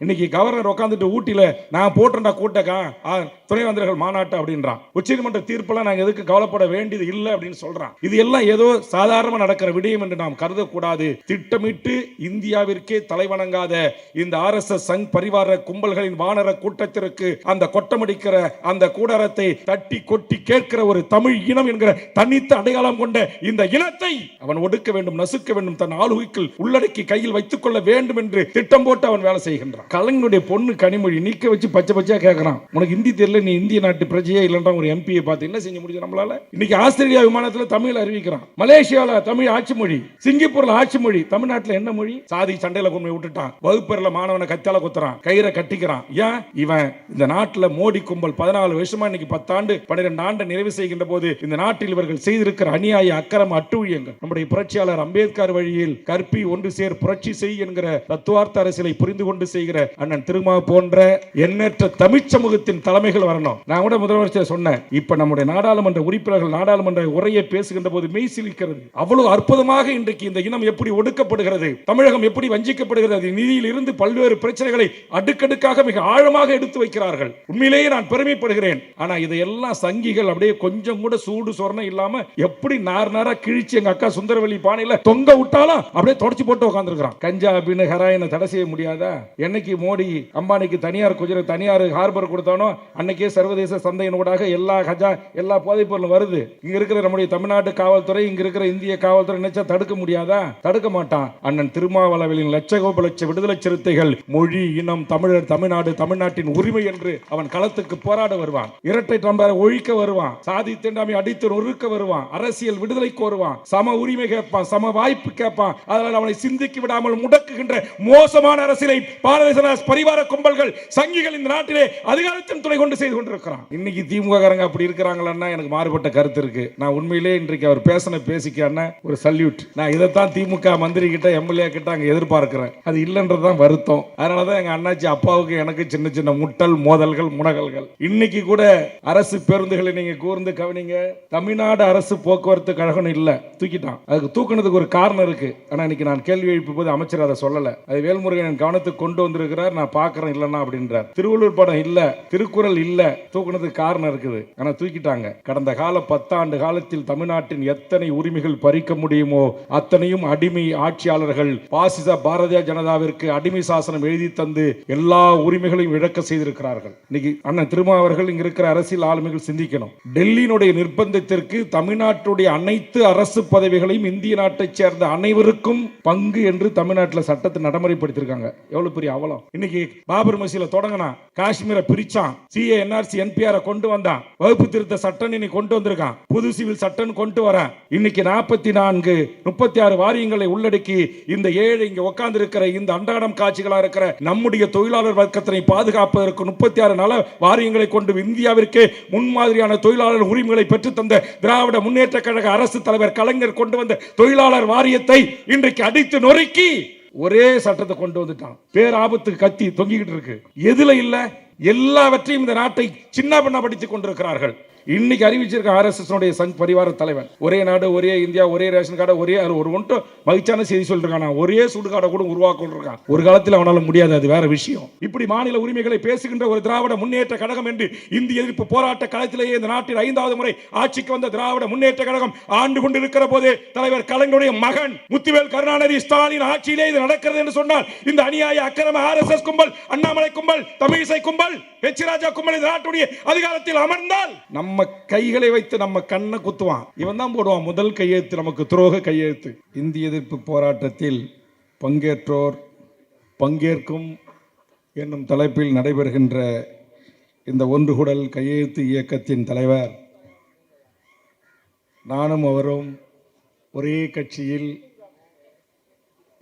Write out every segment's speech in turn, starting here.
இன்னைக்கு கவர்னர் உட்காந்துட்டு ஊட்டியில நான் போட்டேன்டா கூட்டக்கா ஆ, துணைவேந்தர்கள் மாநாட்டு அப்படின்றான். உச்சநீதிமன்ற தீர்ப்பெல்லாம் நாங்கள் எதுக்கு கவலைப்பட வேண்டியது இல்லை அப்படின்னு சொல்றான். இது எல்லாம் ஏதோ சாதாரணமாக நடக்கிற விடயம் என்று நாம் கருதக்கூடாது. திட்டமிட்டு இந்தியாவிற்கே தலைவணங்காத இந்த ஆர் எஸ் எஸ் சங் பரிவார கும்பல்களின் வானர கூட்டத்திற்கு அந்த கொட்டமடிக்கிற அந்த கூடாரத்தை தட்டி கொட்டி கேட்கிற ஒரு தமிழ் இனம் என்கிற தனித்த அடையாளம் கொண்ட இந்த இனத்தை அவன் ஒடுக்க வேண்டும் நசுக்க வேண்டும் தன் ஆளுகைக்குள் உள்ளடக்கி கையில் வைத்துக் கொள்ள வேண்டும் என்று திட்டம் போட்டு அவன் வேலை செய்கின்றான். கலைஞனுடைய பொண்ணு கனிமொழி நீக்க வச்சு பச்சை பச்சையா கேட்கறான் உனக்கு ஹிந்தி தெரியல நீ இந்திய நாட்டு பிரஜையே இல்லைன்ற ஒரு எம்பியை பார்த்து என்ன செஞ்சு முடியும் நம்மளால? இன்னைக்கு ஆஸ்திரேலியா விமானத்துல தமிழ் அறிவிக்கிறான். மலேசியால தமிழ் ஆட்சி மொழி சிங்கப்பூர்ல ஆட்சி மொழி தமிழ்நாட்டுல என்ன மொழி? சாதி சண்டையில கொண்டு போய் விட்டுட்டான். வகுப்பறையில மாணவனை கத்தால குத்துறான் கயிறை கட்டிக்கிறான். ஏன்? இவன் இந்த நாட்டுல மோடி கும்பல் பதினாலு வருஷமா இன்னைக்கு பத்தாண்டு பன்னிரெண்டு ஆண்டு நிறைவு செய்கின்ற போது இந்த நாட்டில் இவர்கள் செய்திருக்கிற அநியாய அக்கரம் அட்டுழியங்கள் நம்முடைய புரட்சியாளர் அம்பேத்கர் வழியில் கற்பி ஒன்று சேர் புரட்சி செய் என்கிற தத்துவார்த்த அரசியலை புரிந்து கொண்டு செய்கிற அண்ணன் திருமா போன்ற எண்ணற்ற தமிழ் சமூகத்தின் தலைமைகள் வரணும். நான் கூட முதலமைச்சர் சொன்னேன். இப்ப நம்முடைய நாடாளுமன்ற உறுப்பினர்கள் நாடாளுமன்ற உரையை பேசுகின்ற போது மெய் சிலிக்கிறது. அவ்வளவு அற்புதமாக இன்றைக்கு இந்த இனம் எப்படி ஒடுக்கப்படுகிறது தமிழகம் எப்படி வஞ்சிக்கப்படுகிறது நிதியில் இருந்து பல்வேறு பிரச்சனைகளை அடுக்கடுக்காக மிக ஆழமாக எடுத்து வைக்கிறார்கள். உண்மையிலேயே நான் பெருமைப்படுகிறேன். ஆனா இதையெல்லாம் சங்கிகள் அப்படியே கொஞ்சம் கூட சூடு சொரணம் இல்லாம எப்படி நார் நாரா கிழிச்சு எங்க அக்கா சுந்தரவல்லி பானையில தொங்க விட்டாலும் அப்படியே தொடச்சு போட்டு உட்காந்துருக்கிறான் கஞ்சா அப்படின்னு ஹராயனை தடை செய்ய முடியாதா? என்னைக்கு மோடி அம்பானிக்கு தனியார் குஜரை தனியார் ஹார்பர் கொடுத்தானோ அன்னைக்கே சர்வதேச சந்தையினூடாக எல்லா கஜா எல்லா போதைப் பொருளும் வருது. இங்க இருக்கிற நம்முடைய தமிழ்நாட்டு காவல்துறை இங்க இருக்கிற இந்திய காவல்துறை நினைச்சா தடுக்க முடியாதா? தடுக்க மாட்டான். அண்ணன் திருமாவளவலின் லட்சகோப லட்ச விடுதலை சிறுத்தைகள் மொழி இனம் தமிழர் தமிழ்நாடு தமிழ்நாட்டின் உரிமை என்று அவன் களத்துக்கு போராட வருவான். இரட்டை டம்பரை ஒழிக்க வருவான். சாதி திண்டாமை அடித்து நொறுக்க வருவான். அரசியல் விடுதலை கோருவான். சம உரிமை கேட்பான் சம வாய்ப்பு கேட்பான். அதனால் அவனை சிந்திக்க விடாமல் முடக்குகின்ற மோசமான அரசியலை பாரதிய ஜனதா பரிவார கும்பல்கள் சங்கிகள் இந்த நாட்டிலே அதிகாரத்தின் துணை கொண்டு செய்து கொண்டிருக்கிறான். இன்னைக்கு திமுக காரங்க அப்படி இருக்கிறாங்களான்னா எனக்கு மாறுபட்ட கருத்து இருக்கு. நான் உண்மையிலே இன்றைக்கு அவர் பேசின பேசிக்கான ஒரு சல்யூட் நான் இதைத்தான் திமுக மந்திரி கிட்ட எம்எல்ஏ கிட்ட அங்க எதிர்பார்க்கிறேன். அது இல்லைன்றதுதான் வருத்தம். அதனாலதான் எங்க அண்ணாச்சி அப்பாவுக்கு எனக்கு சின்ன சின்ன முட்டல் மோதல்கள் முனகல்கள். இன்னைக்கு கூட அரசு பேருந்துகளை நீங்க கூர்ந்து கவனிங்க. தமிழ்நாடு அரசு போக்குவரத்து கழகம் இல்ல. தூக்கிட்டான். அதுக்கு தூக்குனதுக்கு ஒரு காரணம் இருக்கு. ஆனா இன்னைக்கு நான் கேள்வி எழுப்பும் போது அமைச்சர் அதை சொல்லல. அது வேல்முருகன் என் கவனத்துக்கு கொண்டு வந்திருக்கிறார் நான் பார்க்கறேன் இல்லைன்னா அப்படின்றார். திருவள்ளூர் படம் இல்ல திருக்குறள் இல்ல தூக்குனதுக்கு காரணம் இருக்குது. ஆனா தூக்கிட்டாங்க. கடந்த கால பத்தாண்டு காலத்தில் தமிழ்நாட்டின் எத்தனை உரிமைகள் பறிக்க முடியுமோ அத்தனையும் அடிமை ஆட்சியாளர்கள் பாசிச பாரதிய ஜனதாவிற்கு அடிமை சாசனம் எழுதி தந்து எல்லா உரிமைகளையும் இழக்க செய்திருக்கிறார்கள். இன்னைக்கு அண்ணன் திருமாவர்கள் இங்க இருக்கிற அரசியல் ஆளுமைகள் சிந்திக்கணும். டெல்லியினுடைய நிர்பந்தத்திற்கு தமிழ்நாட்டுடைய அனைத்து அரசு பதவிகளையும் இந்திய நாட்டைச் சேர்ந்த அனைவருக்கும் பங்கு என்று தமிழ்நாட்டில் சட்டத்தை நடைமுறைப்படுத்தியிருக்காங்க. எவ்வளவு பெரிய அவலம் இன்னைக்கு பாபர் மசீல தொடங்கினான். காஷ்மீரை பிரிச்சான். சிஏ என்ஆர்சி என்பிஆர் கொண்டு வந்தான். வகுப்பு திருத்த சட்டம் இன்னைக்கு கொண்டு வந்திருக்கான். புது சிவில் சட்டம் கொண்டு வரேன் இன்னைக்கு நாற்பத்தி நான்கு முப்பத்தி ஆறு வாரியங்களை உள்ளடக்கி இந்த ஏழு இங்க உட்கார்ந்து இருக்கிற இந்த அன்றாடம் காட்சிகளா இருக்கிற நம்முடைய தொழிலாளர் வர்க்கத்தினை பாதுகாப்பதற்கு முப்பத்தி ஆறு நல வாரியங்களை கொண்டு இந்தியாவிற்கு முன்மாதிரியான தொழிலாளர் உரிமைகளை பெற்றுத்தந்த திராவிட முன்னேற்ற கழக அரசு தலைவர் கலைஞர் கொண்டு வந்த தொழிலாளர் வாரியத்தை இன்றைக்கு அடித்து நொறுக்கி ஒரே சட்டத்தை கொண்டு வந்துட்டான். பேராபத்துக்கு கத்தி தொங்கிக்கிட்டு இருக்கு. எதுல இல்ல? எல்லாவற்றையும் இந்த நாட்டை சின்ன பண்ண படித்துக் கொண்டிருக்கிறார்கள். இன்னைக்கு அறிவிச்சிருக்க ஆர்எஸ்எஸ் சங் பரிவார தலைவன். ஒரே நாடு ஒரே இந்தியா ஒரே ரேஷன் கார்டு ஒரே ஒரு ஒன்று மகிழ்ச்சியான செய்தி சொல்லிருக்கான். ஒரே சுடுகாடை கூட உருவாக்கிருக்கான் ஒரு காலத்தில் அவனால முடியாது அது வேற விஷயம். இப்படி மாநில உரிமைகளை பேசுகின்ற ஒரு திராவிட முன்னேற்ற கழகம் என்று இந்திய எதிர்ப்பு போராட்ட களத்திலேயே இந்த நாட்டில் ஐந்தாவது முறை ஆட்சிக்கு வந்த திராவிட முன்னேற்ற கழகம் ஆண்டு கொண்டிருக்கிற போது தலைவர் கலைஞருடைய மகன் முத்துவேல் கருணாநிதி ஸ்டாலின் ஆட்சியிலே இது நடக்கிறது என்று சொன்னால் இந்த அநியாய அக்கிரம ஆர்எஸ்எஸ் கும்பல் அண்ணாமலை கும்பல் தமிழிசை கும்பல் எச் ராஜா கும்பல் இந்த நாட்டுடைய அதிகாரத்தில் அமர்ந்தால் நம்ம நம்ம கைகளை வைத்து நம்ம கண்ணை குத்துவான். இவன் தான் போடுவான் முதல் கையெழுத்து நமக்கு துரோக கையெழுத்து. இந்திய எதிர்ப்பு போராட்டத்தில் பங்கேற்றோர் பங்கேற்கும் என்னும் தலைப்பில் நடைபெறுகின்ற இந்த ஒன்றுகுடல் கையெழுத்து இயக்கத்தின் தலைவர் நானும் அவரும் ஒரே கட்சியில்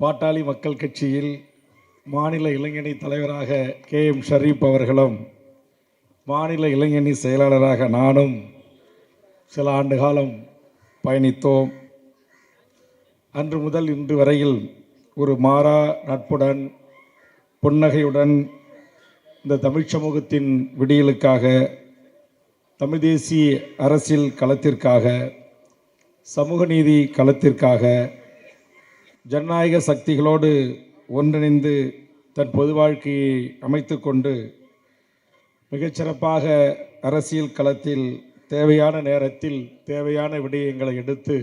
பாட்டாளி மக்கள் கட்சியில் மாநில இளைஞணி தலைவராக கே எம் ஷரீப் அவர்களும் மாநில இளைஞணி செயலாளராக நானும் சில ஆண்டு காலம் பயணித்தோம். அன்று முதல் இன்று வரையில் ஒரு மாறா நட்புடன் புன்னகையுடன் இந்த தமிழ் சமூகத்தின் விடியலுக்காக தமிழ் தேசிய அரசியல் களத்திற்காக சமூக நீதி களத்திற்காக ஜனநாயக சக்திகளோடு ஒன்றிணைந்து தன் பொது வாழ்க்கையை அமைத்து கொண்டு மிகச்சிறப்பாக அரசியல் களத்தில் தேவையான நேரத்தில் தேவையான விடயங்களை எடுத்து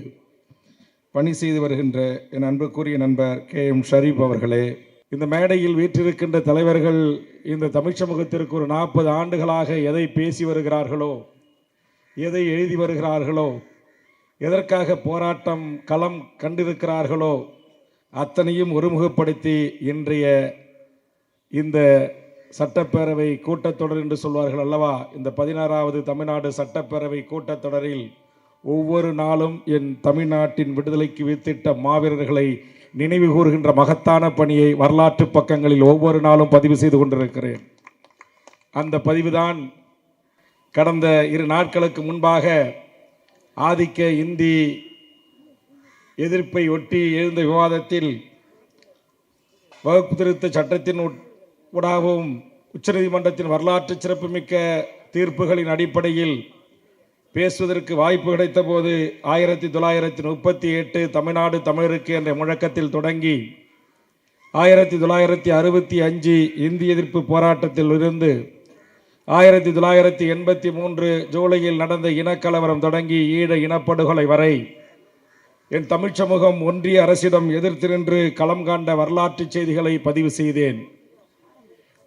பணி செய்து வருகின்ற என் அன்புக்குரிய நண்பர் கே எம் ஷரீப் அவர்களே இந்த மேடையில் வீற்றிருக்கின்ற தலைவர்கள் இந்த தமிழ் சமூகத்திற்கு ஒரு நாற்பது ஆண்டுகளாக எதை பேசி வருகிறார்களோ எதை எழுதி வருகிறார்களோ எதற்காக போராட்டம் களம் கண்டிருக்கிறார்களோ அத்தனையும் ஒருமுகப்படுத்தி இன்றைய இந்த சட்டப்பேரவை கூட்டத்தொடர் என்று சொல்வார்கள் அல்லவா? இந்த பதினாறாவது தமிழ்நாடு சட்டப்பேரவை கூட்டத்தொடரில் ஒவ்வொரு நாளும் என் தமிழ்நாட்டின் விடுதலைக்கு வித்திட்ட மாவீரர்களை நினைவு கூறுகின்ற மகத்தான பணியை வரலாற்று பக்கங்களில் ஒவ்வொரு நாளும் பதிவு செய்து கொண்டிருக்கிறேன். அந்த பதிவுதான் கடந்த இரு நாட்களுக்கு முன்பாக ஆதிக்க இந்தி எதிர்ப்பை ஒட்டி எழுந்த விவாதத்தில் வகுப்பு திருத்த சட்டத்தின் உட்- ஊடாகவும் உச்சநீதிமன்றத்தின் வரலாற்று சிறப்புமிக்க தீர்ப்புகளின் அடிப்படையில் பேசுவதற்கு வாய்ப்பு கிடைத்த போது ஆயிரத்தி தொள்ளாயிரத்தி முப்பத்தி எட்டு தமிழ்நாடு தமிழருக்கு என்ற முழக்கத்தில் தொடங்கி ஆயிரத்தி தொள்ளாயிரத்தி அறுபத்தி அஞ்சு இந்திய எதிர்ப்பு போராட்டத்தில் இருந்து ஆயிரத்தி தொள்ளாயிரத்தி எண்பத்தி மூன்று ஜூலையில் நடந்த இனக்கலவரம் தொடங்கி ஈழ இனப்படுகொலை வரை என் தமிழ்ச் சமூகம் ஒன்றிய அரசிடம் எதிர்த்து நின்று களம் காண்ட வரலாற்று செய்திகளை பதிவு செய்தேன்.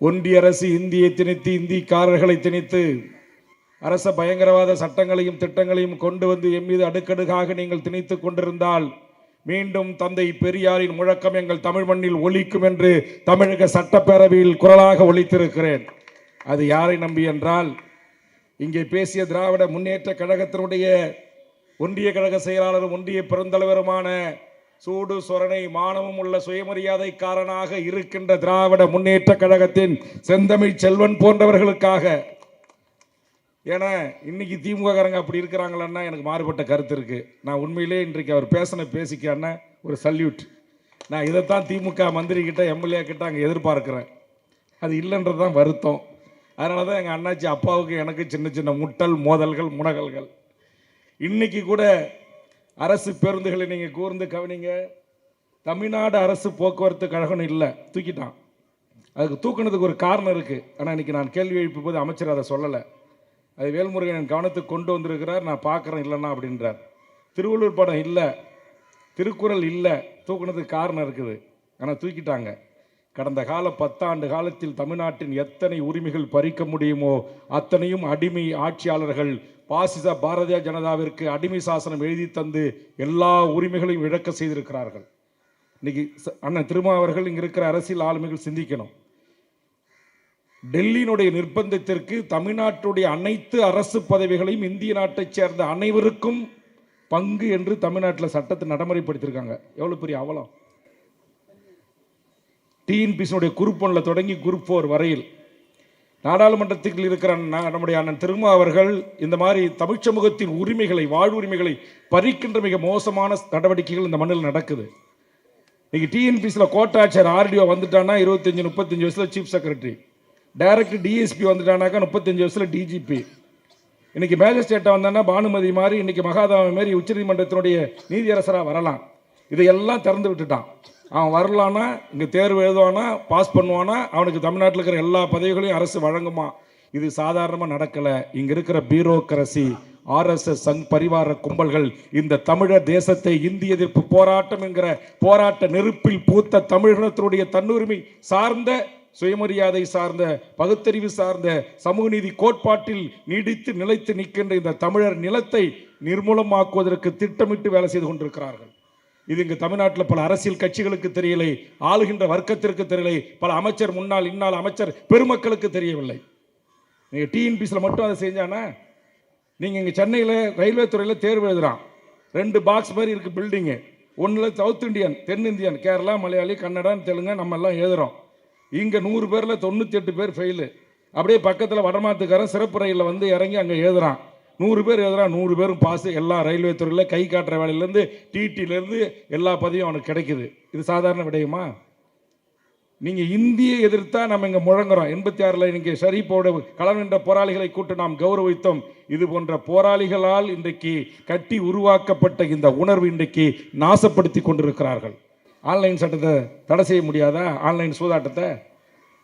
ஒன்றிய அரசு இந்தியை திணித்து இந்திக்காரர்களை திணித்து அரச பயங்கரவாத சட்டங்களையும் திட்டங்களையும் கொண்டு வந்து எம் மீது அடுக்கடுக்காக நீங்கள் திணித்துக் கொண்டிருந்தால் மீண்டும் தந்தை பெரியாரின் முழக்கம் எங்கள் தமிழ் மண்ணில் ஒழிக்கும் என்று தமிழக சட்டப்பேரவையில் குரலாக ஒழித்திருக்கிறேன் அது யாரை நம்பி என்றால் இங்கே பேசிய திராவிட முன்னேற்ற கழகத்தினுடைய ஒன்றிய கழக செயலாளரும் ஒன்றிய பெருந்தலைவருமான சூடு சொரணை மானமும் உள்ள சுயமரியாதைக்காரனாக இருக்கின்ற திராவிட முன்னேற்ற கழகத்தின் செந்தமிழ் செல்வன் போன்றவர்களுக்காக. ஏன்னா இன்னைக்கு திமுககாரங்க அப்படி இருக்கிறாங்களன்னா எனக்கு மாறுபட்ட கருத்து இருக்குது நான் உண்மையிலே இன்றைக்கு அவர் பேசின பேசிக்கான ஒரு சல்யூட். நான் இதைத்தான் திமுக மந்திரி கிட்ட எம்எல்ஏ கிட்ட அங்கே எதிர்பார்க்குறேன். அது இல்லைன்றது தான் வருத்தம். அதனால தான் எங்கள் அண்ணாச்சி அப்பாவுக்கு எனக்கு சின்ன சின்ன முட்டல் மோதல்கள் முனகல்கள். இன்றைக்கி கூட அரசு பேருந்துகளை நீங்கள் கூர்ந்து கவனிங்க. தமிழ்நாடு அரசு போக்குவரத்து கழகம்னு இல்லை. தூக்கிட்டான். அதுக்கு தூக்குனதுக்கு ஒரு காரணம் இருக்குது ஆனால் இன்றைக்கி நான் கேள்வி எழுப்பும் போது அமைச்சர் அதை சொல்லலை. அது வேல்முருகன் என் கவனத்துக்கு கொண்டு வந்திருக்கிறார். நான் பார்க்குறேன் இல்லைன்னா அப்படின்றார். திருவள்ளூர் படம் இல்லை. திருக்குறள் இல்லை. தூக்குனதுக்கு காரணம் இருக்குது. ஆனால் தூக்கிட்டாங்க. கடந்த கால பத்தாண்டு காலத்தில் தமிழ்நாட்டின் எத்தனை உரிமைகள் பறிக்க முடியுமோ அத்தனையும் அடிமை ஆட்சியாளர்கள் பாசிச பாரதிய ஜனதாவிற்கு அடிமை சாசனம் எழுதி தந்து எல்லா உரிமைகளையும் இழக்க செய்திருக்கிறார்கள். இன்னைக்கு ச- அண்ணன் திருமாவர்கள் இங்கே இருக்கிற அரசியல் ஆளுமைகள் சிந்திக்கணும். டெல்லியினுடைய நிர்பந்தத்திற்கு தமிழ்நாட்டுடைய அனைத்து அரசு பதவிகளையும் இந்திய நாட்டைச் சேர்ந்த அனைவருக்கும் பங்கு என்று தமிழ்நாட்டில் சட்டத்தை நடைமுறைப்படுத்தியிருக்காங்க. எவ்வளோ பெரிய அவலம்? டிஎன்பிசினுடைய குரூப் ஒன்றில் தொடங்கி குரூப் ஃபோர் வரையில். நாடாளுமன்றத்தில் இருக்கிற நம்முடைய அண்ணன் திருமா அவர்கள் இந்த மாதிரி தமிழ் சமூகத்தின் உரிமைகளை வாழ்வுரிமைகளை பறிக்கின்ற மிக மோசமான நடவடிக்கைகள் இந்த மண்ணில் நடக்குது. இன்றைக்கி டிஎன்பிசியில் கோட்டாட்சியர் ஆர்டிஓ வந்துட்டான்னா இருபத்தஞ்சி முப்பத்தஞ்சு வயசில் சீஃப் செக்ரட்டரி டைரக்ட் டிஎஸ்பி வந்துட்டானாக்கா முப்பத்தஞ்சு வயசில் டிஜிபி இன்றைக்கி மேஜிஸ்ட்ரேட்டை வந்தானா பானுமதி மாதிரி இன்றைக்கி மகாதாமி மாதிரி உச்சநீதிமன்றத்தினுடைய நீதியரசராக வரலாம். இதையெல்லாம் திறந்து விட்டுட்டான். அவன் வரலான்னா இங்கே தேர்வு எழுதுவானா பாஸ் பண்ணுவானா அவனுக்கு தமிழ்நாட்டில் இருக்கிற எல்லா பதவிகளையும் அரசு வழங்குமா? இது சாதாரணமாக நடக்கலை. இங்கே இருக்கிற பியூரோக்ரசி ஆர்எஸ்எஸ் சங் பரிவார கும்பல்கள் இந்த தமிழர் தேசத்தை இந்திய எதிர்ப்பு போராட்டம் என்கிற போராட்ட நெருப்பில் பூத்த தமிழினத்தினுடைய தன்னுரிமை சார்ந்த சுயமரியாதை சார்ந்த பகுத்தறிவு சார்ந்த சமூக நீதி கோட்பாட்டில் நீடித்து நிலைத்து நிற்கின்ற இந்த தமிழர் நிலத்தை நிர்மூலமாக்குவதற்கு திட்டமிட்டு வேலை செய்து கொண்டிருக்கிறார்கள். இது இங்கு தமிழ்நாட்டில் பல அரசியல் கட்சிகளுக்கு தெரியலை ஆளுகின்ற வர்க்கத்திற்கு தெரியலை பல அமைச்சர் முன்னாள் இந்நாள் அமைச்சர் பெருமக்களுக்கு தெரியவில்லை. நீங்கள் டிஎன்பிசியில் மட்டும் அதை செஞ்சானா? நீங்கள் இங்கே சென்னையில் ரயில்வே துறையில் தேர்வு எழுதுறான். ரெண்டு பாக்ஸ் மாதிரி இருக்குது பில்டிங்கு ஒன்றில் சவுத் இந்தியன் தென்னிந்தியன் கேரளா மலையாளி கன்னடம் தெலுங்கு நம்ம எல்லாம் எழுதுறோம். இங்கே நூறு பேரில் தொண்ணூற்றி எட்டு பேர் ஃபெயிலு அப்படியே பக்கத்தில் வடமாத்துக்காரன் சிறப்பு ரயிலில் வந்து இறங்கி அங்கே எழுதுறான். நூறு பேர் எதிராக நூறு பேரும் பாஸ் எல்லா ரயில்வே துறையில் கை காட்டுற வேலையிலேருந்து டிடியிலேருந்து எல்லா பதவியும் அவனுக்கு கிடைக்குது. இது சாதாரண விடயமா? நீங்கள் இந்தியை எதிர்த்தா நம்ம இங்கே முழங்குறோம். எண்பத்தி ஆறில் இங்கே ஷரீப்போட களம் போராளிகளை கூட்டு நாம் கௌரவித்தோம். இது போன்ற போராளிகளால் இன்றைக்கு கட்டி உருவாக்கப்பட்ட இந்த உணர்வு இன்றைக்கு நாசப்படுத்தி கொண்டிருக்கிறார்கள். ஆன்லைன் சட்டத்தை தடை செய்ய முடியாதா? ஆன்லைன் சூதாட்டத்தை?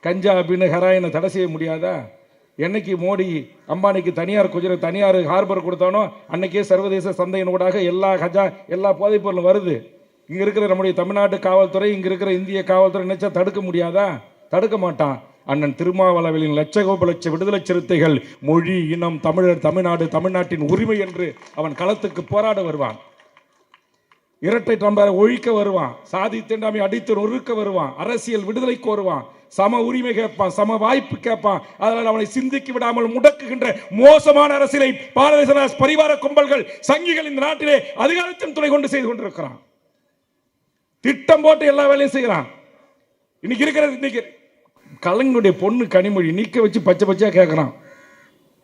கஞ்சா அப்படின்னு ஹெராயினை தடை செய்ய முடியாதா? என்னைக்கு மோடி அம்பானிக்கு தனியார் குஜரை தனியார் ஹார்பர் கொடுத்தானோ அன்னைக்கே சர்வதேச சந்தையினூடாக எல்லா கஜா எல்லா போதைப் பொருளும் வருது. இங்கே இருக்கிற நம்முடைய தமிழ்நாட்டு காவல்துறை இங்கே இருக்கிற இந்திய காவல்துறை நினைச்சா தடுக்க முடியாதா? தடுக்க மாட்டான். அண்ணன் திருமாவளவலின் லட்சகோப லட்ச விடுதலை சிறுத்தைகள் மொழி இனம் தமிழர் தமிழ்நாடு தமிழ்நாட்டின் உரிமை என்று அவன் களத்துக்கு போராட வருவான். இரட்டை டம்பரை ஒழிக்க வருவான். சாதி திண்டாமை அடித்து நொறுக்க வருவான். அரசியல் விடுதலை கோருவான். சம உரிமை கேட்பான் சம வாய்ப்பு கேட்பான். அதனால் அவனை சிந்திக்க விடாமல் முடக்குகின்ற மோசமான அரசியலை பாரதேச பரிவார கும்பல்கள் சங்கிகள் இந்த நாட்டிலே அதிகாரத்தின் துணை கொண்டு செய்து கொண்டிருக்கிறான். திட்டம் போட்டு எல்லா வேலையும் செய்கிறான். இன்னைக்கு இருக்கிறது இன்னைக்கு. கலைஞனுடைய பொண்ணு கனிமொழி நீக்க வச்சு பச்சை பச்சையாக கேட்குறான்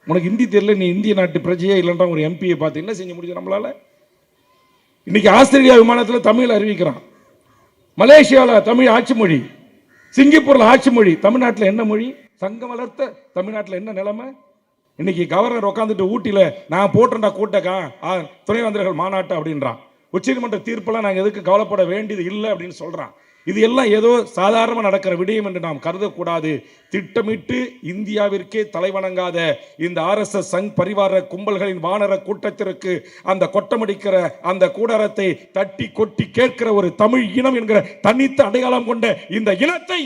உனக்கு ஹிந்தி தெரியல நீ இந்திய நாட்டு பிரஜையே இல்லைன்றா ஒரு எம்பியை பார்த்து என்ன செஞ்சு முடிஞ்சு நம்மளால? இன்னைக்கு ஆஸ்திரேலியா விமானத்தில் தமிழ் அறிவிக்கிறான். மலேசியாவில் தமிழ் ஆட்சி மொழி. சிங்கப்பூர்ல ஆட்சி மொழி தமிழ்நாட்டில் என்ன மொழி? சங்கம் வளர்த்த தமிழ்நாட்டில் என்ன நிலைமை? இன்னைக்கு கவர்னர் உட்காந்துட்டு ஊட்டியில் நான் போட்டேன்டா கூட்டக்கா ஆ, துணைவேந்தர்கள் மாநாட்டு அப்படின்றான். உச்சநீதிமன்ற தீர்ப்பெல்லாம் நாங்கள் எதுக்கு கவலைப்பட வேண்டியது இல்லை அப்படின்னு சொல்றான். இது எல்லாம் ஏதோ சாதாரணமாக நடக்கிற விடயம் என்று நாம் கருதக்கூடாது. திட்டமிட்டு இந்தியாவிற்கே தலைவணங்காத இந்த ஆர்எஸ்எஸ் சங் பரிவார கும்பல்களின் வானர கூட்டத்திற்கு அந்த கொட்டமடிக்கிற அந்த கூடாரத்தை தட்டி கொட்டி கேட்கிற ஒரு தமிழ் இனம் என்கிற தனித்த அடையாளம் கொண்ட இந்த இனத்தை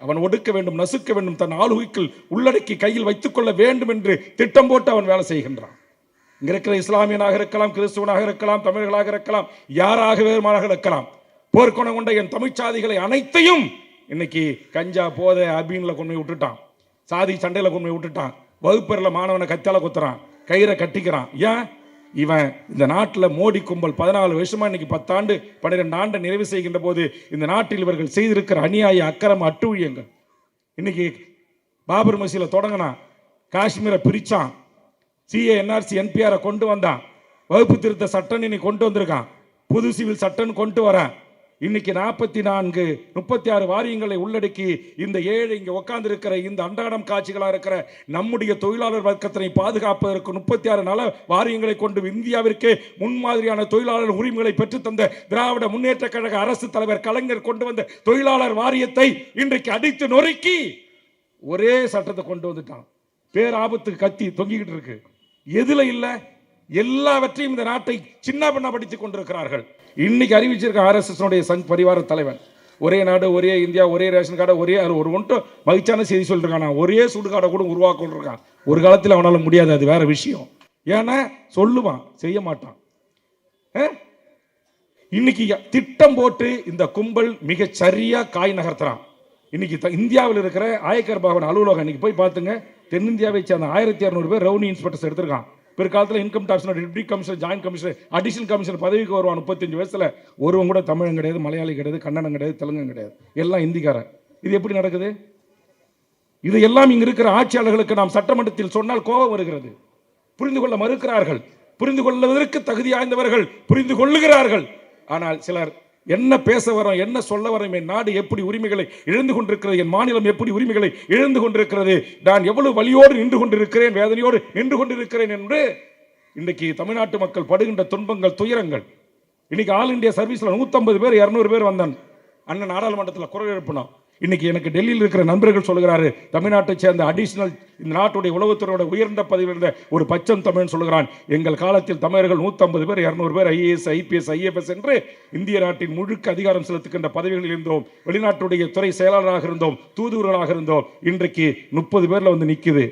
அவன் ஒடுக்க வேண்டும் நசுக்க வேண்டும் தன் ஆளுகைக்குள் உள்ளடக்கி கையில் வைத்துக் கொள்ள வேண்டும் என்று திட்டம் போட்டு அவன் வேலை செய்கின்றான். இங்கே இருக்கிற இஸ்லாமியனாக இருக்கலாம் கிறிஸ்துவனாக இருக்கலாம் தமிழர்களாக இருக்கலாம் யாராக வேறுமானாக இருக்கலாம். போர்க்குணம் கொண்ட என் தமிழ்ச்சாதிகளை அனைத்தையும் இன்னைக்கு கஞ்சா போதை அபீன்ல கொண்டு போய் விட்டுட்டான். சாதி சண்டையில் கொண்டு போய் விட்டுட்டான். வகுப்பறையில் மாணவனை கத்தால குத்துறான். கயிறை கட்டிக்கிறான். ஏன்? இவன் இந்த நாட்டில் மோடி கும்பல் பதினாலு வருஷமா இன்னைக்கு பத்தாண்டு பன்னிரெண்டு ஆண்டு நிறைவு செய்கின்ற போது இந்த நாட்டில் இவர்கள் செய்திருக்கிற அநியாய அக்கரம் அட்டுழியங்கள். இன்னைக்கு பாபர் மசீல தொடங்கினான். காஷ்மீரை பிரித்தான் சிஏ என்ஆர்சி என்பிஆரை கொண்டு வந்தான். வகுப்பு திருத்த சட்டம் இன்னைக்கு கொண்டு வந்திருக்கான். புது சிவில் சட்டம் கொண்டு வரேன். இன்னைக்கு நாற்பத்தி நான்கு முப்பத்தி ஆறு வாரியங்களை உள்ளடக்கி இந்த ஏழு இங்கே உட்கார்ந்து இருக்கிற இந்த அன்றாடம் காட்சிகளாக இருக்கிற நம்முடைய தொழிலாளர் வர்க்கத்தினை பாதுகாப்பதற்கு முப்பத்தி ஆறு நல வாரியங்களை கொண்டு இந்தியாவிற்கே முன்மாதிரியான தொழிலாளர் உரிமைகளை பெற்றுத்தந்த திராவிட முன்னேற்ற கழக அரசு தலைவர் கலைஞர் கொண்டு வந்த தொழிலாளர் வாரியத்தை இன்றைக்கு அடித்து நொறுக்கி ஒரே சட்டத்தை கொண்டு வந்துட்டான். பேராபத்துக்கு கத்தி தொங்கிக்கிட்டு இருக்கு. எதுல இல்லை? எல்லாவற்றையும் இந்த நாட்டை சின்ன பண்ண படித்துக் கொண்டிருக்கிறார்கள். இன்னைக்கு அறிவிச்சிருக்க ஆர்எஸ்எஸ்னுடைய சங் பரிவார தலைவன். ஒரே நாடு ஒரே இந்தியா ஒரே ரேஷன் கார்டு ஒரே அது ஒரு ஒன்று மகிழ்ச்சியான செய்தி சொல்லிருக்கான். ஒரே சுடுகாடை கூட உருவாக்க ஒரு காலத்தில் அவனால் முடியாது அது வேற விஷயம். ஏன்னா சொல்லுவான் செய்ய மாட்டான். ஆ? இன்னைக்கு திட்டம் போட்டு இந்த கும்பல் மிக சரியா காய் நகர்த்துறான். இன்னைக்கு த- இந்தியாவில் இருக்கிற ஆயக்கர் பவன் அலுவலகம் இன்னைக்கு போய் பார்த்துங்க தென்னிந்தியாவை சேர்ந்த ஆயிரத்தி இரநூறு பேர் ரெவன்யூ இன்ஸ்பெக்டர்ஸ் எடுத்திருக்கான். பிற்காலத்தில் income tax deputy commissioner joint commissioner additional commissioner பதவிக்கு வருவான் முப்பத்தஞ்சு வயசில். ஒருவன் கூட தமிழன் கிடையாது மலையாளி கிடையாது கன்னடம் கிடையாது தெலுங்கு கிடையாது. எல்லாம் இந்திக்காரன். இது எப்படி நடக்குது? இது எல்லாம் இங்கே இருக்கிற ஆட்சியாளர்களுக்கு நாம் சட்டமன்றத்தில் சொன்னால் கோபம் வருகிறது. புரிந்து கொள்ள மறுக்கிறார்கள். புரிந்து கொள்வதற்கு தகுதி ஆய்ந்தவர்கள் புரிந்து கொள்ளுகிறார்கள். ஆனால் சிலர் என்ன பேச வரோம் என்ன சொல்ல வரோம் என் நாடு எப்படி உரிமைகளை இழந்து கொண்டிருக்கிறது என் மாநிலம் எப்படி உரிமைகளை இழந்து கொண்டிருக்கிறது நான் எவ்வளவு வலியோடு நின்று கொண்டிருக்கிறேன் வேதனையோடு நின்று கொண்டிருக்கிறேன் என்று இன்றைக்கு தமிழ்நாட்டு மக்கள் படுகின்ற துன்பங்கள் துயரங்கள். இன்னைக்கு ஆல் இண்டியா சர்வீஸில் நூற்றம்பது பேர் இரநூறு பேர் வந்தான். அண்ணன் நாடாளுமன்றத்தில் குரல் எழுப்பினோம் இன்னைக்கு எனக்கு டெல்லியில் இருக்கிற நண்பர்கள் சொல்கிறாரு தமிழ்நாட்டை சேர்ந்த அடிஷனல் இந்த நாட்டுடைய உளவுத்துறையோட உயர்ந்த பதவியில் இருந்த ஒரு பச்சம் தமிழ் சொல்கிறான் எங்கள் காலத்தில் தமிழர்கள் 150 பேர் இரநூறு பேர் ஐஏஎஸ் ஐபிஎஸ் ஐஎஃப்எஸ் என்று இந்திய நாட்டின் முழுக்க அதிகாரம் செலுத்துகின்ற பதவிகளில் இருந்தோம். வெளிநாட்டுடைய துறை செயலாளராக இருந்தோம் தூதுவர்களாக இருந்தோம். இன்றைக்கு முப்பது பேரில் வந்து நிற்குது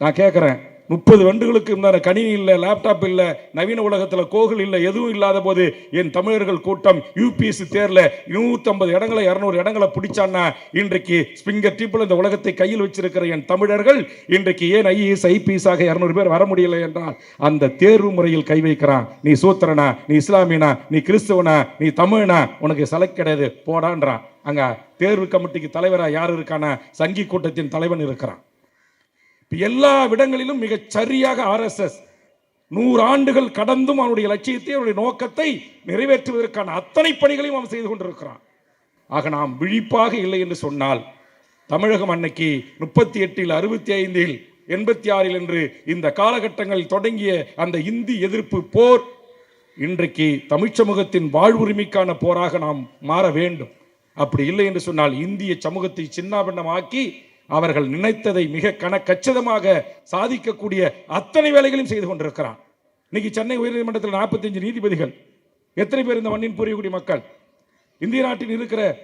நான் கேட்குறேன் முப்பது வண்டுகளுக்கு முன்னாடி கணினி இல்லை லேப்டாப் இல்லை நவீன உலகத்தில் கோகுல் இல்லை எதுவும் இல்லாத போது என் தமிழர்கள் கூட்டம் யூபிஎஸ்சி தேர்ல நூற்றம்பது இடங்களை இரநூறு இடங்களை பிடிச்சான்னா இன்றைக்கு ஸ்பிங்கர் டீப்பில் இந்த உலகத்தை கையில் வச்சிருக்கிற என் தமிழர்கள் இன்றைக்கு ஏன் ஐஏஎஸ் ஐபிஎஸ் ஆக இரநூறு பேர் வர முடியலை என்றால் அந்த தேர்வு முறையில் கை வைக்கிறான். நீ சூத்திரனா நீ இஸ்லாமியனா நீ கிறிஸ்தவனா நீ தமிழனா உனக்கு செலக்ட் கிடையாது போடான்றான். அங்க தேர்வு கமிட்டிக்கு தலைவராக யார் இருக்கானா சங்கி கூட்டத்தின் தலைவன் இருக்கிறான். எல்லா இடங்களிலும் மிகச் சரியாக ஆர்எஸ்எஸ். நூறு ஆண்டுகள் கடந்தும் அவனுடைய லட்சியத்தை அவனுடைய நோக்கத்தை நிறைவேற்றுவதற்கான அத்தனை பணிகளையும் அவன் செய்து கொண்டிருக்கிறான். ஆக நாம் விழிப்பாக இல்லை என்று சொன்னால் தமிழகம் அன்னைக்கு முப்பத்தி எட்டில் அறுபத்தி ஐந்தில் எண்பத்தி ஆறில் என்று இந்த காலகட்டங்களில் தொடங்கிய அந்த இந்தி எதிர்ப்பு போர் இன்றைக்கு தமிழ்ச் சமூகத்தின் வாழ்வுரிமைக்கான போராக நாம் மாற வேண்டும். அப்படி இல்லை என்று சொன்னால் இந்திய சமூகத்தை சின்னாபின்னமாக்கி அவர்கள் நினைத்ததை மிக கணக்கச்சிதமாக சாதிக்கக்கூடிய அத்தனை வேலைகளையும் செய்து கொண்டிருக்கிறான். இன்னைக்கு சென்னை உயர்நீதிமன்றத்தில் 45 நீதிபதிகள் எத்தனை பேர் இந்த மண்ணின் புரியக்கூடிய மக்கள்? இந்திய நாட்டில் இருக்கிற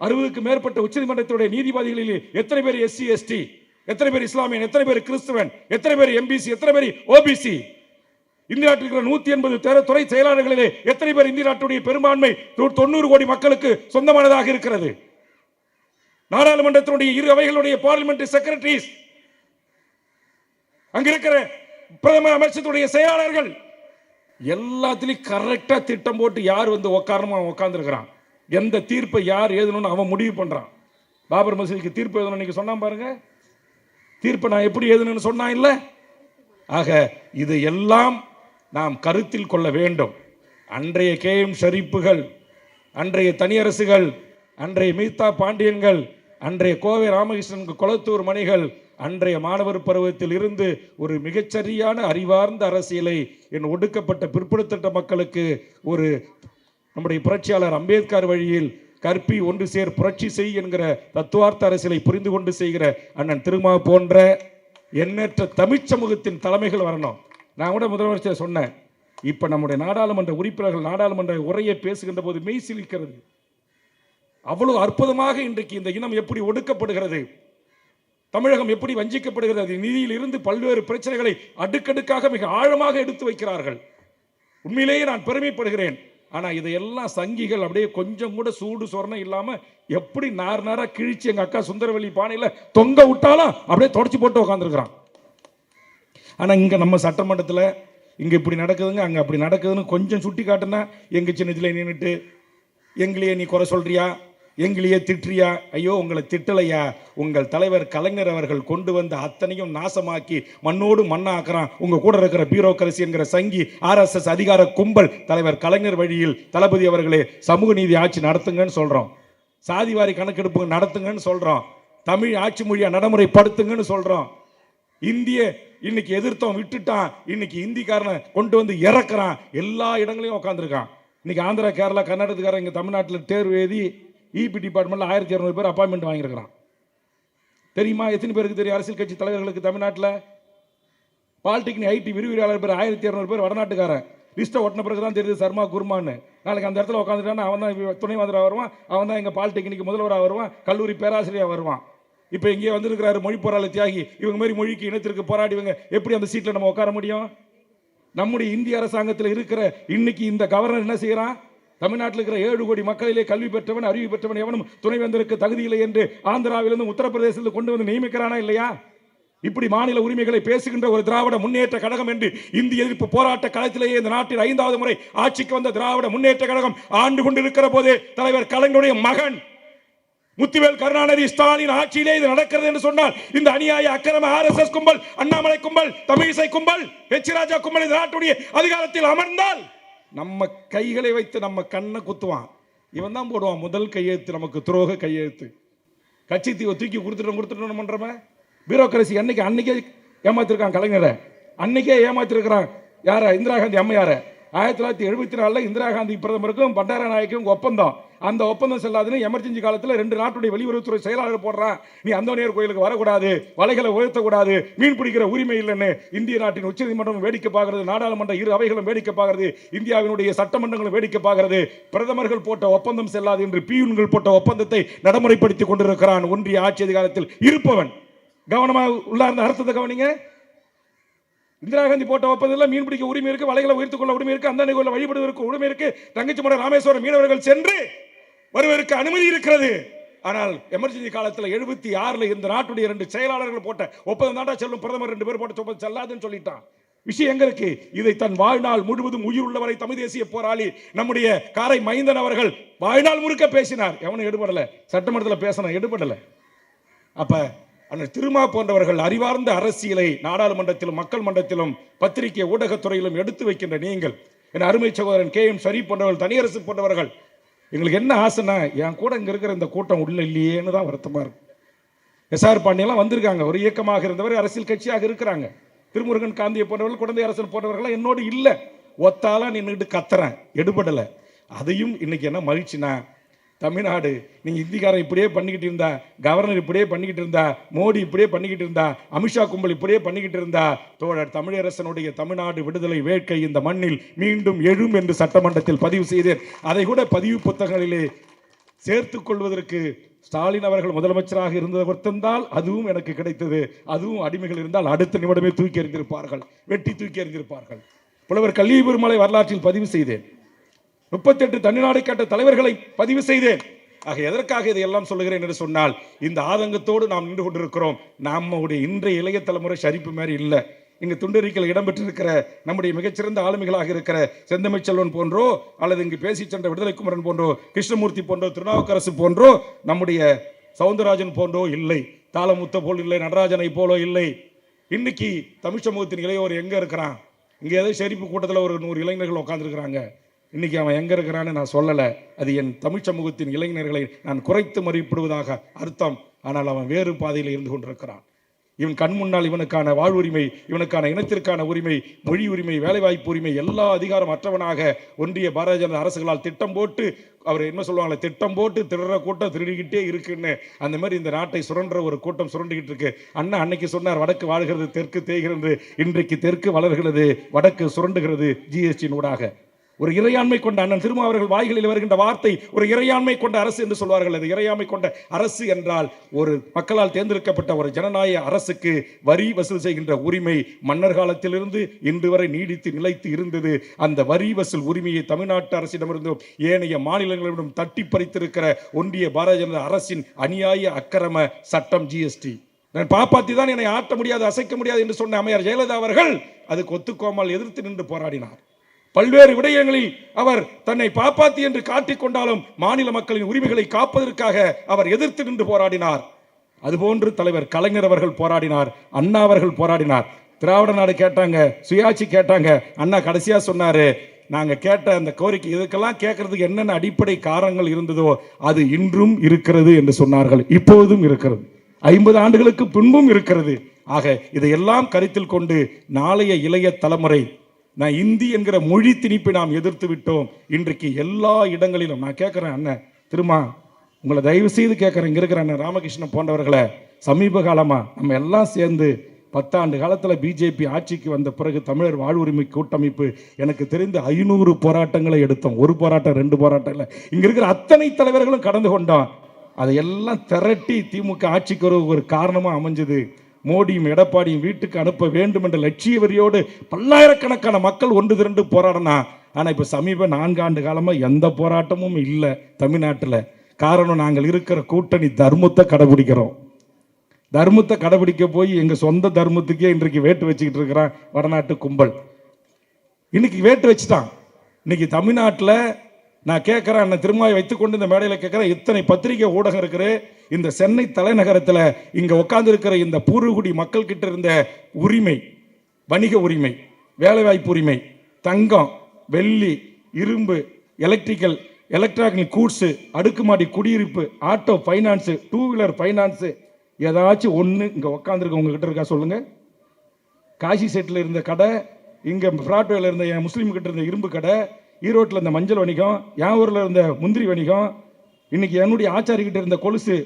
அறுபதுக்கு மேற்பட்ட உச்சநீதிமன்றத்துடைய நீதிபதிகளில் எத்தனை பேர் எஸ்சி எஸ்டி எத்தனை பேர் இஸ்லாமியன் எத்தனை பேர் கிறிஸ்துவன் எத்தனை பேர் எம்பிசி எத்தனை பேர் ஓபிசி? இந்திய நாட்டில் இருக்கிற நூத்தி எண்பது துறை செயலாளர்களிலே எத்தனை பேர் இந்திய நாட்டுடைய பெரும்பான்மை? தொ- தொண்ணூறு கோடி மக்களுக்கு சொந்தமானதாக இருக்கிறது. நாடாளுமன்றத்தினுடைய இரு அவைகளுடைய பார்லிமெண்ட் செக்ரட்டரிஸ் அங்கிருக்கிற பிரதம அமைச்சருடைய செயலாளர்கள் எல்லாத்திலையும் கரெக்டா திட்டம் போட்டு யார் வந்து உட்காரணுமோ அவன் உட்காந்துருக்கிறான் எந்த தீர்ப்பை யார் எழுதணும்னு அவன் முடிவு பண்றான். பாபர் மசூதிக்கு தீர்ப்பு எழுதணும் நீங்க சொன்னான் பாருங்க. தீர்ப்பை நான் எப்படி எழுதணும்னு சொன்னான் இல்லை? ஆக இது எல்லாம் நாம் கருத்தில் கொள்ள வேண்டும். அன்றைய கே எம் ஷரீப்புகள் அன்றைய தனியரசுகள் அன்றைய மீதா பாண்டியன்கள் அன்றைய கோவை ராமகிருஷ்ணன் குளத்தூர் மணிகள் அன்றைய மாணவர் பருவத்தில் இருந்து ஒரு மிகச்சரியான அறிவார்ந்த அரசியலை என் ஒடுக்கப்பட்ட பிற்படுத்தப்பட்ட மக்களுக்கு ஒரு நம்முடைய புரட்சியாளர் அம்பேத்கர் வழியில் கற்பி ஒன்று சேர் புரட்சி செய் என்கிற தத்துவார்த்த அரசியலை புரிந்து கொண்டு செய்கிற அண்ணன் திருமா போன்ற எண்ணற்ற தமிழ் சமூகத்தின் தலைமைகள் வரணும். நான் கூட முதலமைச்சர் சொன்னேன். இப்போ நம்முடைய நாடாளுமன்ற உறுப்பினர்கள் நாடாளுமன்ற உரையை பேசுகின்ற போது மெய் சிலிக்கிறது. அவ்வளவு அற்புதமாக இன்றைக்கு இந்த இனம் எப்படி ஒடுக்கப்படுகிறது? தமிழகம் எப்படி வஞ்சிக்கப்படுகிறது? நிதியில் இருந்து பல்வேறு பிரச்சனைகளை அடுக்கடுக்காக மிக ஆழமாக எடுத்து வைக்கிறார்கள். உண்மையிலேயே நான் பெருமைப்படுகிறேன். ஆனால் இதையெல்லாம் சங்கிகள் அப்படியே கொஞ்சம் கூட சூடு சொரணம் இல்லாமல் எப்படி நார் நாராக கிழிச்சு எங்கள் அக்கா சுந்தரவல்லி பானையில் தொங்க விட்டாலும் அப்படியே தொடச்சி போட்டு உட்காந்துருக்குறான் ஆனால் இங்கே நம்ம சட்டமன்றத்தில் இங்கே இப்படி நடக்குதுங்க அங்கே அப்படி நடக்குதுன்னு கொஞ்சம் சுட்டி காட்டினா எங்கள் சின்னத்தில் நின்றுட்டு எங்களையே நீ குறை சொல்கிறியா எங்களையே திட்டுறியா ஐயோ உங்களை திட்டலையா? உங்கள் தலைவர் கலைஞர் அவர்கள் கொண்டு வந்த அத்தனையும் நாசமாக்கி மண்ணோடு மண்ணாக்குறான். உங்கள் கூட இருக்கிற பியூரோக்ரசி என்கிற சங்கி ஆர்எஸ்எஸ் அதிகார கும்பல் தலைவர் கலைஞர் வழியில் தளபதி அவர்களே சமூக நீதி ஆட்சி நடத்துங்கன்னு சொல்கிறோம் சாதிவாரி கணக்கெடுப்பு நடத்துங்கன்னு சொல்கிறோம் தமிழ் ஆட்சி மொழியை நடைமுறைப்படுத்துங்கன்னு சொல்கிறோம் இந்திய இன்னைக்கு எதிர்த்தோம் விட்டுட்டான். இன்னைக்கு இந்திக்காரனை கொண்டு வந்து இறக்குறான். எல்லா இடங்களையும் உட்காந்துருக்கான் இன்னைக்கு ஆந்திரா கேரளா கர்நாடகத்துக்காரன் இங்கே தமிழ்நாட்டில் தேர்வு எழுதி இபி டிபார்ட்மெண்ட்ல ஆயிரத்தி இரநூறு பேர் அப்பாயின்மெண்ட் வாங்கியிருக்கிறான். தெரியுமா? எத்தனை பேருக்கு தெரியும்? அரசியல் கட்சி தலைவர்களுக்கு தமிழ்நாட்டில்? பாலிடெக்னிக் ஐடி விரிவுரையாளர் பேர் ஆயிரத்தி இரநூறு பேர் வடநாட்டுக்காரன். லிஸ்ட்டை ஒட்டின பிறகு தான் தெரியுது சர்மா குருமான்னு. நாளைக்கு அந்த இடத்துல உட்காந்துட்டானா அவன் தான் துணை மந்திராக வருவான். அவன் தான் எங்கள் பாலிடெக்னிக் முதல்வராக வருவான். கல்லூரி பேராசிரியராக வருவான். இப்போ இங்கே வந்திருக்கிறாரு மொழி போராளி தியாகி. இவங்க மாதிரி மொழிக்கு இனத்திற்கு போராடிவங்க எப்படி அந்த சீட்டில் நம்ம உட்கார முடியும்? நம்முடைய இந்திய அரசாங்கத்தில் இருக்கிற இன்னைக்கு இந்த கவர்னர் என்ன செய்கிறான் தமிழ்நாட்டில் இருக்கிற ஏழு கோடி மக்களிலே கல்வி பெற்றவன் அறிவு பெற்றவன் எவனும் துணைவேந்தருக்கு தகுதியில்லை என்று ஆந்திராவிலிருந்து உத்தரப்பிரதேசத்தில் கொண்டு வந்து நியமிக்கிறானா இல்லையா? இப்படி மாநில உரிமைகளை பேசுகின்ற ஒரு திராவிட முன்னேற்ற கழகம் என்று இந்திய எதிர்ப்பு போராட்ட களத்திலேயே இந்த நாட்டில் ஐந்தாவது முறை ஆட்சிக்கு வந்த திராவிட முன்னேற்ற கழகம் ஆண்டு கொண்டிருக்கிற போதே தலைவர் கலைஞருடைய மகன் முத்துவேல் கருணாநிதி ஸ்டாலின் ஆட்சியிலே இது நடக்கிறது என்று சொன்னால் இந்த அநியாய அக்கிரம ஆர்எஸ்எஸ் கும்பல் அண்ணாமலை கும்பல் தமிழிசை கும்பல் எச் ராஜா கும்பல் இந்த நாட்டுடைய அதிகாரத்தில் அமர்ந்தால் நம்ம கைகளை வைத்து நம்ம கண்ணை குத்துவான். இவன் தான் போடுவான் முதல் கையெழுத்து நமக்கு துரோக கையெழுத்து. கட்சி தீவை தூக்கி கொடுத்துட்டோம் கொடுத்துட்டோம் பண்ணுறவன் பியூரோக்ரசி அன்னைக்கு அன்னைக்கே ஏமாத்திருக்கான் கலைஞரை. அன்னைக்கே ஏமாத்திருக்கிறான். யார? இந்திரா காந்தி அம்மையார. ஆயிரத்தி தொள்ளாயிரத்தி எழுபத்தி நாலில் இந்திரா காந்தி பிரதமருக்கும் பண்டார நாயக்கும் ஒப்பந்தம். அந்த ஒப்பந்தம் செல்லாதுன்னு எமர்ஜென்சி காலத்தில் ரெண்டு நாட்டுடைய வெளியுறவுத்துறை செயலாளர் போடுறான் நீ அந்தோனியர் கோயிலுக்கு வரக்கூடாது வலைகளை உயர்த்தக்கூடாது மீன் பிடிக்கிற உரிமை இல்லைன்னு இந்திய நாட்டின் உச்சநீதிமன்றம் வேடிக்கை பார்க்கிறது நாடாளுமன்ற இரு அவைகளும் வேடிக்கை பார்க்கிறது இந்தியாவினுடைய சட்டமன்றங்களும் வேடிக்கை பார்க்கிறது. பிரதமர்கள் போட்ட ஒப்பந்தம் செல்லாது என்று பியூன்கள் போட்ட ஒப்பந்தத்தை நடைமுறைப்படுத்திக் கொண்டிருக்கிறான் ஒன்றிய ஆட்சி அதிகாரத்தில் இருப்பவன். கவனமாக உள்ளார்ந்த அர்த்தத்தை கவனிங்க. இந்திரா காந்தி போட்ட ஒப்பந்தத்தில் மீன் பிடிக்க உரிமை இருக்கு வலைகளை உயர்த்துக் கொள்ள உரிமை இருக்கு அந்த நிகழ்வில் வழிபடுவதற்கு உரிமை இருக்கு. தங்கச்சி மட ராமேஸ்வரம் மீனவர்கள் சென்று வருவதற்கு அனுமதி இருக்கிறது. ஆனால் எமர்ஜென்சி காலத்தில் எழுபத்தி ஆறுல இந்த நாட்டுடைய ரெண்டு செயலாளர்கள் போட்ட ஒப்பந்தம் தாண்டா செல்லும். பிரதமர் ரெண்டு பேர் போட்ட ஒப்பந்தம் செல்லாதுன்னு சொல்லிட்டான். விஷயம் எங்க இருக்கு? இதை தன் வாழ்நாள் முழுவதும் உயிர் உள்ளவரை தமிழ் தேசிய போராளி நம்முடைய காரை மைந்தன் அவர்கள் வாழ்நாள் முழுக்க பேசினார். எவனும் எடுபடல. சட்டமன்றத்தில் பேசணும் எடுபடல. அப்ப அண்ணன் திருமா போன்றவர்கள் அறிவார்ந்த அரசியலை நாடாளுமன்றத்திலும் மக்கள் மன்றத்திலும் பத்திரிகை ஊடகத்துறையிலும் எடுத்து வைக்கின்ற நீங்கள் என் அருமை சகோதரன் கே எம் ஷரீப் போன்றவர்கள் தனியரசு போன்றவர்கள் எங்களுக்கு என்ன ஆசைன்னா என் கூட இங்கே இருக்கிற இந்த கூட்டம் உள்ள இல்லையேன்னு தான் வருத்தமாக இருக்கும் எஸ்ஆர் பாண்டியெல்லாம் வந்திருக்காங்க. ஒரு இயக்கமாக இருந்தவர் அரசியல் கட்சியாக இருக்கிறாங்க. திருமுருகன் காந்தியை போன்றவர்கள் குழந்தை அரசன் போன்றவர்கள்லாம் என்னோடு இல்லை. ஒத்தாலாம் நின்றுட்டு கத்துறேன். எடுபடலை. அதையும் இன்னைக்கு என்ன மகிழ்ச்சினா தமிழ்நாடு. நீங்கள் இந்திக்காரன் இப்படியே பண்ணிக்கிட்டு இருந்தா கவர்னர் இப்படியே பண்ணிக்கிட்டு இருந்தா மோடி இப்படியே பண்ணிக்கிட்டு இருந்தா அமித்ஷா கும்பல் இப்படியே பண்ணிக்கிட்டு இருந்தா தோழர் தமிழரசனுடைய தமிழ்நாடு விடுதலை வேட்கை இந்த மண்ணில் மீண்டும் எழும் என்று சட்டமன்றத்தில் பதிவு செய்தேன். அதை கூட பதிவு புத்தகங்களிலே சேர்த்து கொள்வதற்கு ஸ்டாலின் அவர்கள் முதலமைச்சராக இருந்ததை தந்தால் அதுவும் எனக்கு கிடைத்தது. அதுவும் அடிமைகள் இருந்தால் அடுத்த நிமிடமே தூக்கி எறிந்திருப்பார்கள். வெட்டி தூக்கி எறிந்திருப்பார்கள். புலவர் கல்விபெருமலை வரலாற்றில் பதிவு செய்தேன். முப்பத்தெட்டு தனிநாடு கேட்ட தலைவர்களை பதிவு செய்தேன். ஆக எதற்காக இதையெல்லாம் சொல்லுகிறேன் என்று சொன்னால் இந்த ஆதங்கத்தோடு நாம் நின்று கொண்டிருக்கிறோம். நம்முடைய இன்றைய இளைய தலைமுறை சரிப்பு மாதிரி இல்லை. இங்கு துண்டறிக்கையில் இடம்பெற்றிருக்கிற நம்முடைய மிகச்சிறந்த ஆளுமைகளாக இருக்கிற செந்தமிச்செல்வன் போன்றோ அல்லது இங்கு பேசி சென்ற விடுதலை குமரன் போன்றோ கிருஷ்ணமூர்த்தி போன்றோ திருநாவுக்கரசு போன்றோ நம்முடைய சவுந்தரராஜன் போன்றோ இல்லை. தாளமுத்த போல் இல்லை நடராஜனை போலோ இல்லை. இன்னைக்கு தமிழ் சமூகத்தின் இளையோர் எங்கே இருக்கிறான்? இங்கே ஏதோ செரிப்பு கூட்டத்தில் ஒரு நூறு இளைஞர்கள் உட்காந்துருக்கிறாங்க இன்னைக்கு அவன் எங்க இருக்கிறான்னு நான் சொல்லலை. அது என் தமிழ் சமூகத்தின் இளைஞர்களை நான் குறைத்து மதிப்பிடுவதாக அர்த்தம். ஆனால் அவன் வேறு பாதையில் இருந்து கொண்டிருக்கிறான். இவன் கண் முன்னால் இவனுக்கான வாழ்வுரிமை இவனுக்கான இனத்திற்கான உரிமை மொழி உரிமை வேலைவாய்ப்பு உரிமை எல்லா அதிகாரம் அற்றவனாக ஒன்றிய பாரதிய ஜனதா அரசுகளால் திட்டம் போட்டு அவர் என்ன சொல்லுவாங்களே திட்டம் போட்டு திருடுற கூட்டம் திருடிக்கிட்டே இருக்குன்னு. அந்த மாதிரி இந்த நாட்டை சுரண்டுற ஒரு கூட்டம் சுரண்டுகிட்டு இருக்கு. அண்ணா அன்னைக்கு சொன்னார் வடக்கு வாழ்கிறது தெற்கு தேய்கிறது இன்றைக்கு தெற்கு வளர்கிறது வடக்கு சுரண்டுகிறது ஜிஎஸ்டியின் ஊடாக ஒரு இறையாண்மை கொண்ட அண்ணன் திருமாவர்கள் வாய்களில் வருகின்ற வார்த்தை ஒரு இறையாண்மை கொண்ட அரசு என்று சொல்வார்கள். அது இறையாண்மை கொண்ட அரசு என்றால் ஒரு மக்களால் தேர்ந்தெடுக்கப்பட்ட ஒரு ஜனநாயக அரசுக்கு வரி வசூல் செய்கின்ற உரிமை மன்னர் காலத்திலிருந்து இன்று வரை நீடித்து நிலைத்து இருந்தது. அந்த வரி வசூல் உரிமையை தமிழ்நாட்டு அரசிடமிருந்தும் ஏனைய மாநிலங்களிடம் தட்டி பறித்திருக்கிற ஒன்றிய பாரதிய ஜனதா அரசின் அநியாய அக்கிரம சட்டம் ஜிஎஸ்டி நான் பாப்பாத்தி தான் என்னை ஆட்ட முடியாது அசைக்க முடியாது என்று சொன்ன அமையார் ஜெயலலிதா அவர்கள் அதுக்கு ஒத்துக்கோமல் எதிர்த்து நின்று போராடினார். பல்வேறு விடயங்களில் அவர் தன்னை பாப்பாத்தி என்று காட்டிக்கொண்டாலும் மாநில மக்களின் உரிமைகளை காப்பதற்காக அவர் எதிர்த்து நின்று போராடினார். அதுபோன்று தலைவர் கலைஞர் அவர்கள் போராடினார் அண்ணா அவர்கள் போராடினார். திராவிட நாடு கேட்டாங்க சுயாட்சி கேட்டாங்க. அண்ணா கடைசியா சொன்னாரு நாங்கள் கேட்ட அந்த கோரிக்கை இதுக்கெல்லாம் கேட்கறதுக்கு என்னென்ன அடிப்படை காரணங்கள் இருந்ததோ அது இன்றும் இருக்கிறது என்று சொன்னார்கள். இப்போதும் இருக்கிறது. ஐம்பது ஆண்டுகளுக்கு பின்பும் இருக்கிறது. ஆக இதையெல்லாம் கருத்தில் கொண்டு நாளைய இளைய தலைமுறை நான் இந்தி என்கிற மொழி திணிப்பை நாம் எதிர்த்து விட்டோம். இன்றைக்கு எல்லா இடங்களிலும் நான் கேட்குறேன் அண்ணன் திருமா உங்களை தயவு செய்து கேட்குறேன் இங்கே இருக்கிற அண்ணன் ராமகிருஷ்ணன் போன்றவர்களை சமீப காலமாக நம்ம எல்லாம் சேர்ந்து பத்தாண்டு காலத்தில் பிஜேபி ஆட்சிக்கு வந்த பிறகு தமிழர் வாழ்வுரிமை கூட்டமைப்பு எனக்கு தெரிந்து ஐநூறு போராட்டங்களை எடுத்தோம். ஒரு போராட்டம் ரெண்டு போராட்டம் இல்லை. இங்கே இருக்கிற அத்தனை தலைவர்களும் கடந்து கொண்டோம். அதையெல்லாம் திரட்டி திமுக ஆட்சிக்கு ஒரு ஒரு காரணமாக அமைஞ்சது. மோடியும் எடப்பாடியும் வீட்டுக்கு அனுப்ப வேண்டும் என்ற லட்சிய வரியோடு பல்லாயிரக்கணக்கான மக்கள் ஒன்று திரண்டு போராடினா ஆனால் இப்போ சமீப நான்காண்டு காலமாக எந்த போராட்டமும் இல்லை தமிழ்நாட்டில். காரணம் நாங்கள் இருக்கிற கூட்டணி தர்மத்தை கடைபிடிக்கிறோம். தர்மத்தை கடைபிடிக்க போய் எங்கள் சொந்த தர்மத்துக்கே இன்றைக்கு வேட்டு வச்சுக்கிட்டு இருக்கிறான் வடநாட்டு கும்பல். இன்னைக்கு வேட்டு வச்சுட்டான். இன்னைக்கு தமிழ்நாட்டில் நான் கேட்குறேன் அண்ணன் திருமாவை வைத்துக்கொண்டு இந்த மேடையில் கேட்குறேன் இத்தனை பத்திரிகை ஊடகம் இருக்குது இந்த சென்னை தலைநகரத்தில் இங்கே உட்காந்துருக்கிற இந்த பூர்வகுடி மக்கள் கிட்ட இருந்த உரிமை வணிக உரிமை வேலைவாய்ப்பு உரிமை தங்கம் வெள்ளி இரும்பு எலக்ட்ரிக்கல் எலக்ட்ரானிக் கூட்ஸு அடுக்குமாடி குடியிருப்பு auto finance two wheeler finance ஏதாச்சும் ஒன்று இங்கே உட்காந்துருக்க உங்ககிட்ட இருக்கா சொல்லுங்கள் காசி செட்டில் இருந்த கடை இங்கே ஃப்ராட்வேல இருந்த என் முஸ்லீம் கிட்ட இருந்த இரும்பு கடை ஈரோட்டில் இருந்த மஞ்சள் வணிகம் என் ஊரில் இருந்த முந்திரி வணிகம் இன்னைக்கு என்னுடைய ஆச்சாரிக்கிட்ட இருந்த கொலுசு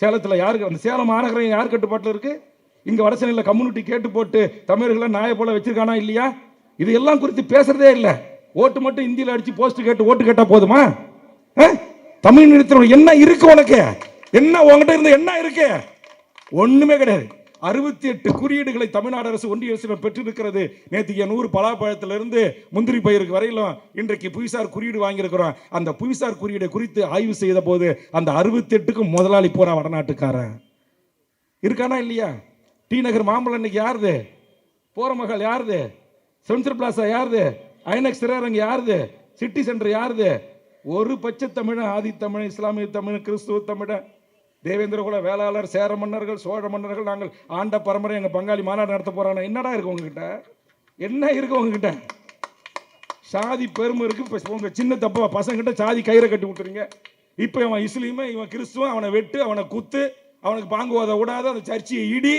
சேலத்தில் யாருக்கு அந்த சேலம் மாநகரம் யார் கட்டுப்பாட்டில் இருக்குது இங்கே வடசென்னையில் கம்யூனிட்டி கேட்டு போட்டு தமிழர்களை நாயை போல் வச்சுருக்கானா இல்லையா? இது எல்லாம் குறித்து பேசுகிறதே இல்லை. ஓட்டு மட்டும் இந்தியில் அடித்து போஸ்ட் கேட்டு ஓட்டு கேட்டால் போதுமா? தமிழ் நிறுத்தினோட என்ன இருக்கு உனக்கு? என்ன உன்கிட்ட இருந்து என்ன இருக்கு? ஒன்றுமே கிடையாது. அறுபத்தி எட்டு குறியீடுகளை தமிழ்நாடு அரசு ஒன்றிய அரசு பெற்றிருக்கிறது. நேற்று நூறு பலாப்பழத்திலிருந்து முந்திரி பயிருக்கு வரையிலும் இன்றைக்கு புவிசார் குறியீடு வாங்கியிருக்கிறோம். அந்த புவிசார் குறியீடை குறித்து ஆய்வு செய்த போது அந்த அறுபத்தி எட்டுக்கும் முதலாளி போறா வடநாட்டுக்காரன். இருக்கானா இல்லையா? டி நகர் மாம்பழம் இன்னைக்கு யாருது? போற மகள் யாருது? சென்சர் பிளாசா யாருது? ஐநக்ஸ் திரையரங்கு யாருது? சிட்டி சென்டர் யாருது? ஒரு பச்சை தமிழன் ஆதி தமிழ் இஸ்லாமிய தமிழ் கிறிஸ்துவ தமிழன். தேவேந்திரகுல வேளாளர் சேர மன்னர்கள் சோழ மன்னர்கள் நாங்கள் ஆண்ட பரம்பரை எங்கள் பங்காளி மாநாடு நடத்த போறாங்க என்னடா இருக்கு உங்ககிட்ட? என்ன இருக்கு உங்ககிட்ட? சாதி பெருமை இருக்கு. இப்போ உங்கள் சின்ன தப்பா பசங்கிட்ட சாதி கயிறை கட்டி விட்டுறீங்க. இப்போ இவன் இஸ்லீமு இவன் கிறிஸ்துவன் அவனை வெட்டு அவனை குத்து அவனுக்கு பாங்குவாத விடாத அந்த சர்ச்சையை இடி.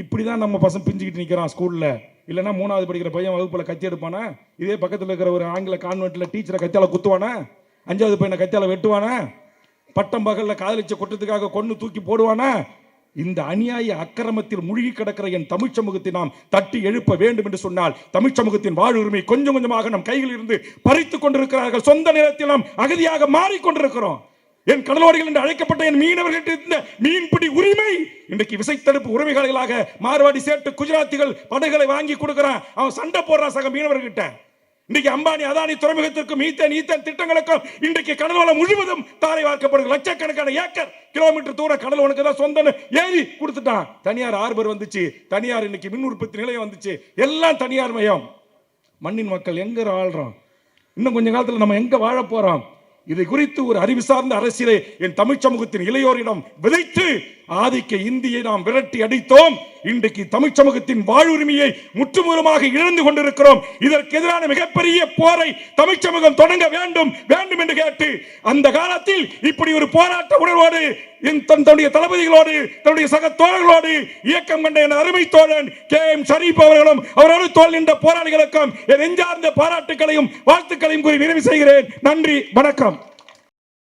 இப்படி தான் நம்ம பசங்க பிஞ்சுக்கிட்டு நிற்கிறான் ஸ்கூலில் இல்லைன்னா மூணாவது படிக்கிற பையன் வகுப்பில் கத்தி எடுப்பானா? இதே பக்கத்தில் இருக்கிற ஒரு ஆங்கில கான்வெண்ட்டில் டீச்சரை கத்தியால குத்துவானா? அஞ்சாவது பையனை கத்தியால வெட்டுவானா? பட்டம் பகலில் காதலிச்ச குற்றத்துக்காக கொண்டு தூக்கி போடுவானா? இந்த அநியாய அக்கிரமத்தில் மூழ்கி கிடக்கிற என் தமிழ் சமூகத்தை நாம் தட்டி எழுப்ப வேண்டும் என்று சொன்னால் தமிழ் சமூகத்தின் வாழ்வுரிமை கொஞ்சம் கொஞ்சமாக நம் கையில் இருந்து பறித்துக் கொண்டிருக்கிறார்கள். சொந்த நிலத்தில் நாம் அகதியாக மாறிக்கொண்டிருக்கிறோம் என் கடலோடிகள் என்று அழைக்கப்பட்ட என் மீனவர்கள் இருந்த மீன்பிடி உரிமை இன்றைக்கு விசைத்தடுப்பு உரிமைகளாக மார்வாடி சேட்டு குஜராத்திகள் படைகளை வாங்கி கொடுக்கிறான். அவன் சண்டை போடுறான் சக மீனவர்கிட்ட இன்றைக்கு அம்பானி அதானி துறைமுகத்திற்கும் ஈத்தன் ஈத்தன் திட்டங்களுக்கும் இன்றைக்கு கடல் வளம் முழுவதும் தாரை வார்க்கப்படுது லட்சக்கணக்கான ஏக்கர் கிலோமீட்டர் தூர கடல் உனக்கு தான் சொந்தம் ஏறி கொடுத்துட்டான். தனியார் ஆர்பர் வந்துச்சு. தனியார் இன்னைக்கு மின் உற்பத்தி நிலையம் வந்துச்சு. எல்லாம் தனியார் மயம். மண்ணின் மக்கள் எங்க ஆள்றோம் இன்னும் கொஞ்ச காலத்தில் நம்ம எங்க வாழ போறோம்? இதை குறித்து ஒரு அறிவு சார்ந்த அரசியலை என் தமிழ் சமூகத்தின் இளையோரிடம் விதைத்து ஆதிக்க இந்தியை நாம் விரட்டி அடித்தோம். இன்றைக்கு தமிழ் சமூகத்தின் வாழ்வுரிமையை முற்றுமுழுமாக இழந்து கொண்டிருக்கிறோம். இதற்கு எதிரான மிகப்பெரிய போரை தமிழ் சமூகம் தொடங்க வேண்டும் வேண்டும் என்று கேட்டு அந்த காலத்தில் இப்படி ஒரு போராட்ட உணர்வோடு தன்னுடைய தளபதிகளோடு தன்னுடைய சக தோழர்களோடு இயக்கம் கண்ட என் அருமை தோழன் கே எம் ஷரீப் அவர்களும் அவரோடு தோல் நின்ற போராளிகளுக்கும் என் நெஞ்சார்ந்த பாராட்டுகளையும் வாழ்த்துக்களையும் கூறி நிறைவு செய்கிறேன். நன்றி வணக்கம்.